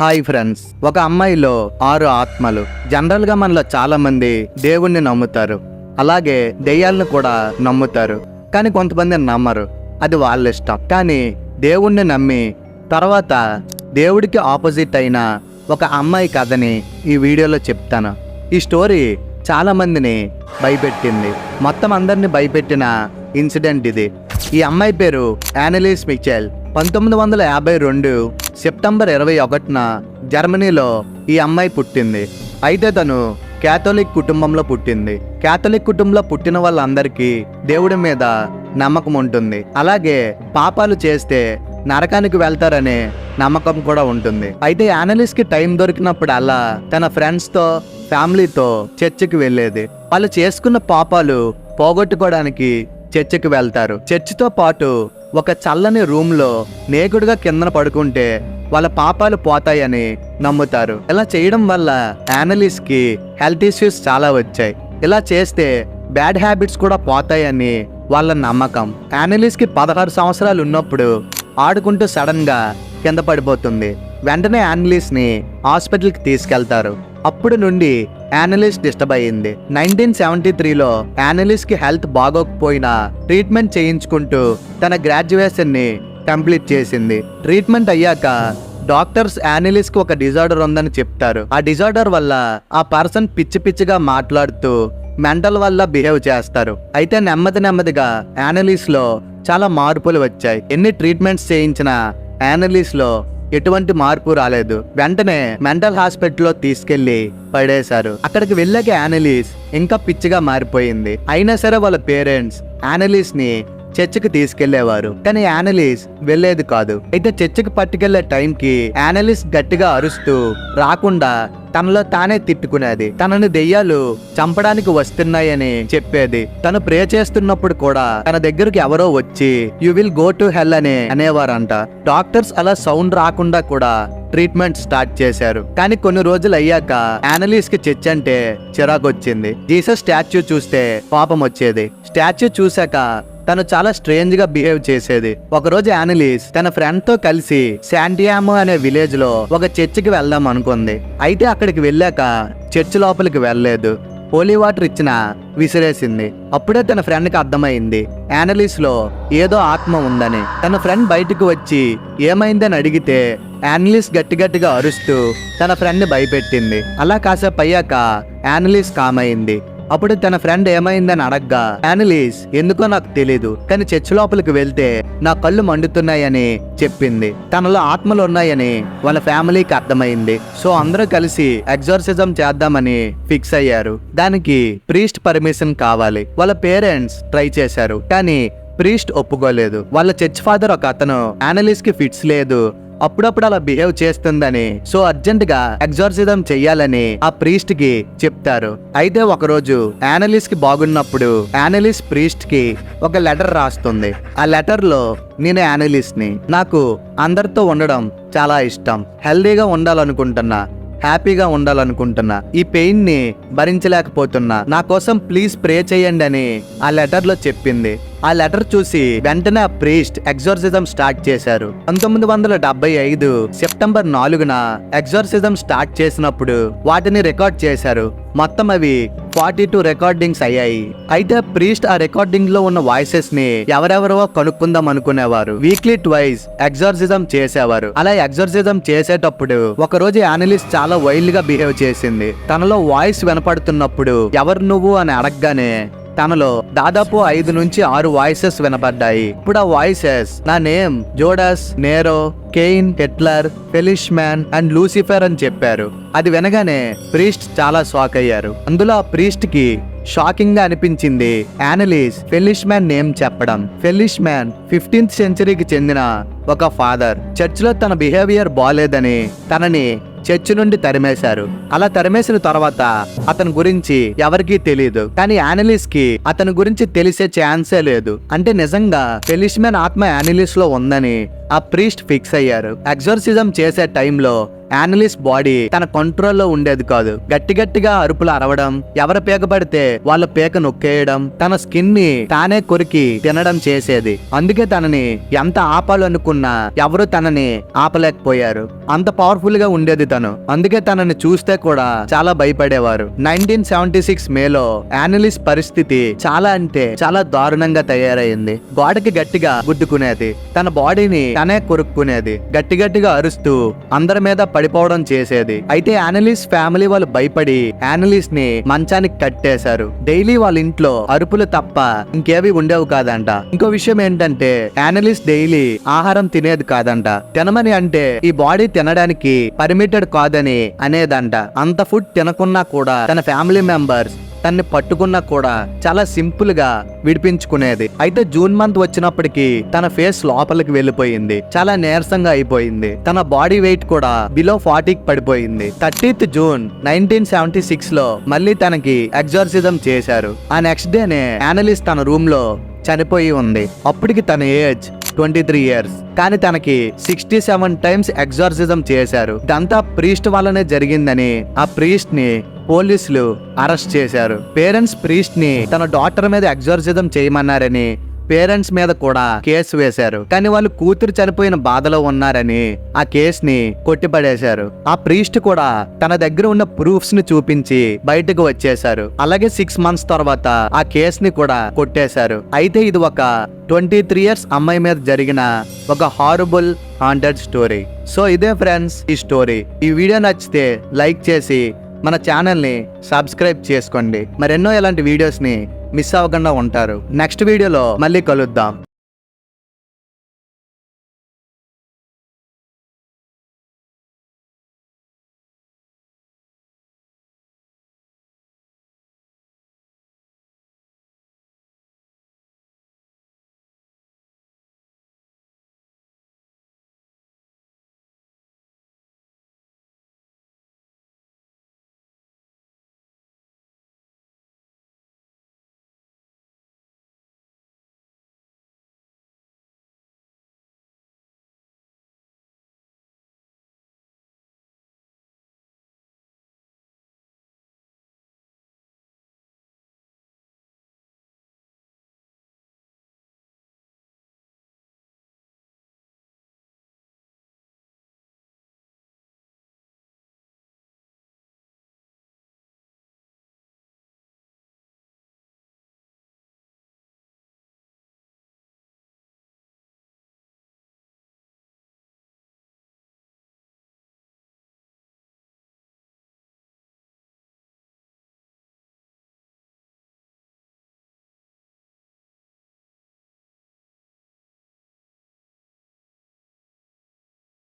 Hi friends ఒక అమ్మాయిలో ఆరు ఆత్మలు. జనరల్గా మనలో చాలా మంది దేవుణ్ణి నమ్ముతారు. అలాగే దెయ్యాలను కూడా నమ్ముతారు. కానీ కొంతమంది నమ్మరు. అది వాళ్ళ ఇష్టం. కానీ దేవుణ్ణి నమ్మి తర్వాత దేవుడికి ఆపోజిట్ అయిన ఒక అమ్మాయి కథని ఈ వీడియోలో చెప్తాను. ఈ స్టోరీ చాలా మందిని భయపెట్టింది. మొత్తం అందరిని భయపెట్టిన ఇన్సిడెంట్ ఇది. ఈ అమ్మాయి పేరు యానలీస్ మిచెల్. పంతొమ్మిది వందల యాభై రెండు సెప్టెంబర్ ఇరవై ఒకటిన జర్మనీలో ఈ అమ్మాయి పుట్టింది. అయితే తను క్యాథలిక్ కుటుంబంలో పుట్టింది. క్యాథలిక్ కుటుంబంలో పుట్టిన వాళ్ళందరికీ దేవుడి మీద నమ్మకం ఉంటుంది. అలాగే పాపాలు చేస్తే నరకానికి వెళ్తారనే నమ్మకం కూడా ఉంటుంది. అయితే యానలిస్ట్కి టైం దొరికినప్పుడు అలా తన ఫ్రెండ్స్తో ఫ్యామిలీతో చర్చికి వెళ్ళేది. వాళ్ళు చేసుకున్న పాపాలు పోగొట్టుకోవడానికి చర్చికి వెళ్తారు. చర్చితో పాటు ఒక చల్లని రూమ్లో నేకుడుగా కిందన పడుకుంటే వాళ్ళ పాపాలు పోతాయని నమ్ముతారు. ఇలా చేయడం వల్ల యానలిస్ట్కి హెల్త్ ఇష్యూస్ చాలా వచ్చాయి. ఇలా చేస్తే బ్యాడ్ హ్యాబిట్స్ కూడా పోతాయని వాళ్ళ నమ్మకం. యానలిస్ట్కి పదహారు సంవత్సరాలు ఉన్నప్పుడు ఆడుకుంటూ సడన్గా కింద పడిపోతుంది. వెంటనే యానలిస్ట్ని హాస్పిటల్కి తీసుకెళ్తారు. అప్పుడు నుండి యానలిస్ట్ డిస్టర్బ్ అయ్యింది. నైన్టీన్ సెవెంటీ త్రీలో యానలిస్ట్కి హెల్త్ బాగోకపోయినా ట్రీట్మెంట్ చేయించుకుంటూ తన గ్రాడ్యుయేషన్ని కంప్లీట్ చేసింది. ట్రీట్మెంట్ అయ్యాక డాక్టర్స్ యానలిస్ట్కి ఒక డిజార్డర్ ఉందని చెప్తారు. ఆ డిజార్డర్ వల్ల ఆ పర్సన్ పిచ్చి పిచ్చిగా మాట్లాడుతూ మెంటల్ వల్ల బిహేవ్ చేస్తారు. అయితే నెమ్మది నెమ్మదిగా యానలిస్ట్లో చాలా మార్పులు వచ్చాయి. ఎన్ని ట్రీట్మెంట్స్ చేయించినా యానలిస్ట్లో ఎటువంటి మార్పు రాలేదు. వెంటనే మెంటల్ హాస్పిటల్లో తీసుకెళ్ళి పడేశారు. అక్కడికి వెళ్ళాక యానలీస్ ఇంకా పిచ్చిగా మారిపోయింది. అయినా సరే వాళ్ళ పేరెంట్స్ యానలీస్ని చర్చకు తీసుకెళ్ళేవారు. కానీ యానలిస్ వెళ్ళేది కాదు. అయితే చర్చకు పట్టుకెళ్ళే టైంకి యానలిస్ గట్టిగా అరుస్తూ రాకుండా తనలో తానే తిట్టుకునేది. తనని దెయ్యాలు చంపడానికి వస్తున్నాయని చెప్పేది. తను ప్రే చేస్తున్నప్పుడు కూడా తన దగ్గరికి ఎవరో వచ్చి you will go to hell అని అనేవారంట. డాక్టర్స్ అలా సౌండ్ రాకుండా కూడా ట్రీట్మెంట్ స్టార్ట్ చేశారు. కానీ కొన్ని రోజులు అయ్యాక యానలిస్ట్కి చర్చ్ అంటే చిరాకు వచ్చింది జీసస్ స్టాచ్యూ చూస్తే పాపం వచ్చేది. స్టాచ్యూ చూశాక తను చాలా స్ట్రేంజ్గా బిహేవ్ చేసేది. ఒకరోజు యానలిస్ తన ఫ్రెండ్తో కలిసి శాంటియామో అనే విలేజ్లో ఒక చర్చికి వెళ్దాం అనుకుంది. అయితే అక్కడికి వెళ్ళాక చర్చ్ లోపలికి వెళ్ళలేదు. హోలీ వాటర్ ఇచ్చిన విసిరేసింది. అప్పుడే తన ఫ్రెండ్కి అర్థమైంది. యానలిస్లో ఏదో ఆత్మ ఉందని. తన ఫ్రెండ్ బయటకు వచ్చి ఏమైందని అడిగితే యానలిస్ గట్టి గట్టిగా అరుస్తూ తన ఫ్రెండ్ని భయపెట్టింది. అలా కాసేపు అయ్యాక యానలిస్ కామైంది అప్పుడు తన ఫ్రెండ్ ఏమైందని అడగ్గా యానలీస్ ఎందుకో నాకు తెలీదు కానీ చర్చ్ లోపలికి వెళ్తే నా కళ్ళు మండుతున్నాయని చెప్పింది. తనలో ఆత్మలు ఉన్నాయని వాళ్ళ ఫ్యామిలీకి అర్థమైంది. సో అందరూ కలిసి ఎగ్జార్సిజం చేద్దామని ఫిక్స్ అయ్యారు. దానికి ప్రీస్ట్ పర్మిషన్ కావాలి. వాళ్ళ పేరెంట్స్ ట్రై చేశారు కానీ ప్రీస్ట్ ఒప్పుకోలేదు. వాళ్ళ చర్చ్ ఫాదర్ ఒక అతను యానలిస్ట్కి ఫిట్స్ లేదు అప్పుడప్పుడు అలా బిహేవ్ చేస్తుందని సో అర్జెంట్గా ఎగ్జార్సిజం చెయ్యాలని ఆ ప్రీస్ట్కి చెప్తారు. అయితే ఒకరోజు యానలిస్కి బాగున్నప్పుడు యానలిస్ ప్రీస్ట్కి ఒక లెటర్ రాస్తుంది. ఆ లెటర్లో నేను యానలిస్ట్ని నాకు అందరితో ఉండడం చాలా ఇష్టం. హెల్దీగా ఉండాలనుకుంటున్నా హ్యాపీగా ఉండాలనుకుంటున్నా ఈ పెయిన్ని భరించలేకపోతున్నా నా కోసం ప్లీజ్ ప్రే చేయండి అని ఆ లెటర్లో చెప్పింది. ఆ లెటర్ చూసి వెంటనే ఆ ప్రీస్ట్ ఎగ్జార్సిజం స్టార్ట్ చేశారు. పంతొమ్మిది వందల డెబ్బై ఐదు సెప్టెంబర్ నాలుగున ఎగ్జార్సిజం స్టార్ట్ చేసినప్పుడు వాటిని రికార్డ్ చేశారు. మొత్తం అవి ఫార్టీ టూ రికార్డింగ్స్ అయ్యాయి. అయితే ప్రీస్ట్ ఆ రికార్డింగ్లో ఉన్న వాయిసెస్ని ఎవరెవరో కనుక్కుందాం అనుకునేవారు. వీక్లీ ట్వైస్ ఎగ్జార్సిజం చేసేవారు. అలా ఎగ్జార్సిజం చేసేటప్పుడు ఒక రోజు యానలిస్ట్ చాలా వైల్డ్గా బిహేవ్ చేసింది. తనలో వాయిస్ వినపడుతున్నప్పుడు ఎవరు నువ్వు అని అడగగానే తనలో దాదాపు ఐదు నుంచి ఆరు వాయిసెస్ వినపడ్డాయి ఇప్పుడు ఆ వాయిసెస్ నా name Judas Nero Cain Hitler Fleischmann and Lucifer అని చెప్పారు. అది వినగానే ప్రీస్ట్ చాలా షాక్ అయ్యారు. అందులో ఆ ప్రీస్ట్కి షాకింగ్గా అనిపించింది యానలీస్ ఫెలిష్ మ్యాన్ నేమ్ చెప్పడం. ఫెలిష్ మ్యాన్ ఫిఫ్టీన్త్ సెంచరీకి చెందిన ఒక ఫాదర్. చర్చ్లో తన బిహేవియర్ బాలేదని తనని చర్చి నుండి తరిమేశారు. అలా తరిమేసిన తర్వాత అతని గురించి ఎవరికీ తెలియదు కానీ యానలిస్కి అతని గురించి తెలిసే ఛాన్సే లేదు. అంటే నిజంగా ఫెలిష్మెన్ ఆత్మ యానలిస్లో ఉందని ఆ ప్రీస్ట్ ఫిక్స్ అయ్యారు. ఎగ్జర్సిజం చేసే టైంలో యానలిస్ బాడీ తన కంట్రోల్లో ఉండేది కాదు. గట్టి గట్టిగా అరుపులు అరవడం ఎవరు పీక పడితే వాళ్ళ పీక నొక్కేయడం తన స్కిన్ని తానే కొరికి తినడం చేసేది. అందుకే తనని ఎంత ఆపాలనుకున్నా ఎవరు తనని ఆపలేకపోయారు. అంత పవర్ఫుల్గా ఉండేది తను. అందుకే తనని చూస్తే కూడా చాలా భయపడేవారు. నైన్టీన్ సెవెంటీ సిక్స్ మేలో యానలిస్ పరిస్థితి చాలా అంటే చాలా దారుణంగా తయారైంది. గోడకి గట్టిగా గుద్దుకునేది. తన బాడీని తనే కొరుక్కునేది. గట్టి గట్టిగా అరుస్తూ అందరి మీద పడిపోవడం చేసేది. అయితే యానలిస్ ఫ్యామిలీ వాళ్ళు భయపడి యానలిస్ని మంచానికి కట్టేశారు. డైలీ వాళ్ళ ఇంట్లో అరుపులు తప్ప ఇంకేవి ఉండేవి కాదంట. ఇంకో విషయం ఏంటంటే యానలిస్ డైలీ ఆహారం తినేది కాదంట. తినమని అంటే ఈ బాడీ తినడానికి పర్మిటెడ్ కాదని అనేదంట. అంత ఫుడ్ తినకున్నా కూడా తన ఫ్యామిలీ మెంబర్స్ తన్ని పట్టుకున్నా కూడా చాలా సింపుల్గా విడిపించుకునేది. అయితే జూన్ మంత్ వచ్చినప్పటికీ తన ఫేస్ లోపలికి వెళ్ళిపోయింది. చాలా నీరసంగా అయిపోయింది. తన బాడీ వెయిట్ కూడా బిలో ఫార్టీకి పడిపోయింది. థర్టీత్ జూన్ నైన్టీన్ సెవెంటీ సిక్స్లో మళ్ళీ తనకి ఎగ్జార్సిజం చేశారు. ఆ నెక్స్ట్ డేనే యానలిస్ట్ తన రూమ్లో చనిపోయి ఉంది. అప్పటికి తన ఏజ్ ట్వంటీ త్రీ ఇయర్స్. కానీ తనకి సిక్స్టీ సెవెన్ టైమ్స్ ఎగ్జార్సిజం చేశారు. ఇదంతా ప్రీస్ట్ వల్లనే జరిగిందని ఆ ప్రీస్ట్ని పోలీసులు అరెస్ట్ చేశారు. పేరెంట్స్ ప్రీస్ట్ని తన డాక్టర్ మీద ఎగ్జార్సిజం చేయమన్నారని పేరెంట్స్ మీద కూడా కేసు వేశారు. కానీ వాళ్ళు కూతురు చనిపోయిన బాధలో ఉన్నారని ఆ కేసుని కొట్టిపడేశారు. ఆ ప్రీస్ట్ కూడా తన దగ్గర ఉన్న ప్రూఫ్స్ని చూపించి బయటకు వచ్చేశారు. అలాగే సిక్స్ మంత్స్ తర్వాత ఆ కేసుని కూడా కొట్టేశారు. అయితే ఇది ఒక ట్వంటీ త్రీ ఇయర్స్ అమ్మాయి మీద జరిగిన ఒక హారబుల్ హాంటెడ్ స్టోరీ సో ఇదే ఫ్రెండ్స్ ఈ స్టోరీ ఈ వీడియో నచ్చితే లైక్ చేసి మన ఛానల్ని సబ్స్క్రైబ్ చేసుకోండి. మరెన్నో ఇలాంటి వీడియోస్ని మిస్ అవ్వకుండా ఉంటారు. నెక్స్ట్ వీడియోలో మళ్ళీ కలుద్దాం.